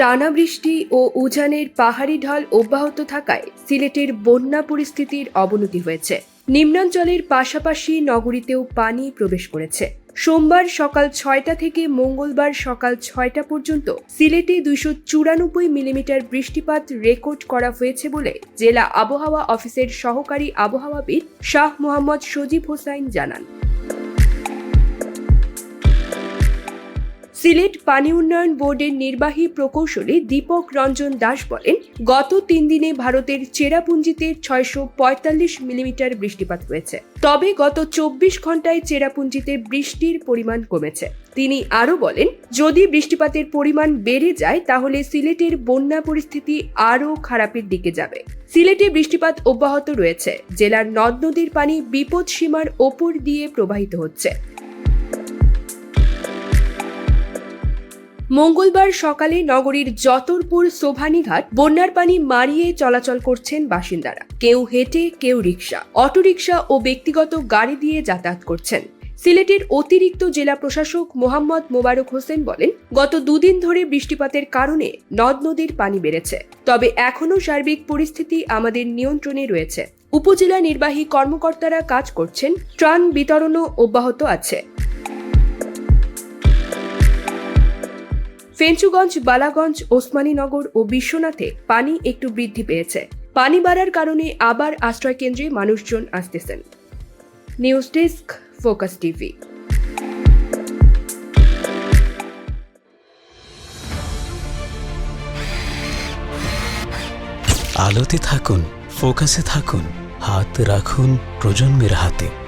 টানা বৃষ্টি ও উজানের পাহাড়ি ঢল অব্যাহত থাকায় সিলেটের বন্যা পরিস্থিতির অবনতি হয়েছে। নিম্নাঞ্চলের পাশাপাশি নগরীতেও পানি প্রবেশ করেছে। সোমবার সকাল ছয়টা থেকে মঙ্গলবার সকাল ছয়টা পর্যন্ত সিলেটে দুইশো চুরানব্বই মিলিমিটার বৃষ্টিপাত রেকর্ড করা হয়েছে বলে জেলা আবহাওয়া অফিসের সহকারী আবহাওয়াবিদ শাহ মোহাম্মদ সজীব হোসাইন জানান। সিলেট পানি উন্নয়ন বোর্ডের নির্বাহী প্রকৌশলী দীপক রঞ্জন দাস বলেন, গত তিন দিনে ভারতের চেরাপুঞ্জিতে ছয়শো পঁয়তাল্লিশ মিলিমিটার বৃষ্টিপাত হয়েছে। তবে গত চব্বিশ ঘন্টায় চেরাপুঞ্জিতে বৃষ্টির পরিমাণ কমেছে। তিনি আরও বলেন, যদি বৃষ্টিপাতের পরিমাণ বেড়ে যায়, তাহলে সিলেটের বন্যা পরিস্থিতি আরও খারাপের দিকে যাবে। সিলেটে বৃষ্টিপাত অব্যাহত রয়েছে। জেলার নদ নদীর পানি বিপদ সীমার ওপর দিয়ে প্রবাহিত হচ্ছে। মঙ্গলবার সকালে নগরীর যতরপুর সোভানীঘাট বন্যার পানি মারিয়ে চলাচল করছেন বাসিন্দারা। কেউ হেঁটে, কেউ রিক্সা অটোরিকশা ও ব্যক্তিগত গাড়ি দিয়ে যাতায়াত করছেন। সিলেটের অতিরিক্ত জেলা প্রশাসক মোহাম্মদ মোবারক হোসেন বলেন, গত দুদিন ধরে বৃষ্টিপাতের কারণে নদ নদীর পানি বেড়েছে। তবে এখনও সার্বিক পরিস্থিতি আমাদের নিয়ন্ত্রণে রয়েছে। উপজেলা নির্বাহী কর্মকর্তারা কাজ করছেন, ত্রাণ বিতরণও অব্যাহত আছে। ফেঞ্চুগঞ্জ, বালাগঞ্জ, ওসমানীনগর ও বিশ্বনাথে পানি একটু বৃদ্ধি পেয়েছে। পানি বাড়ার কারণে আবার আশ্রয় কেন্দ্রে মানুষজন আসতেছেন। News desk, focus TV. আলোতে থাকুন, ফোকাসে থাকুন, হাত রাখুন প্রজন্মের হাতে।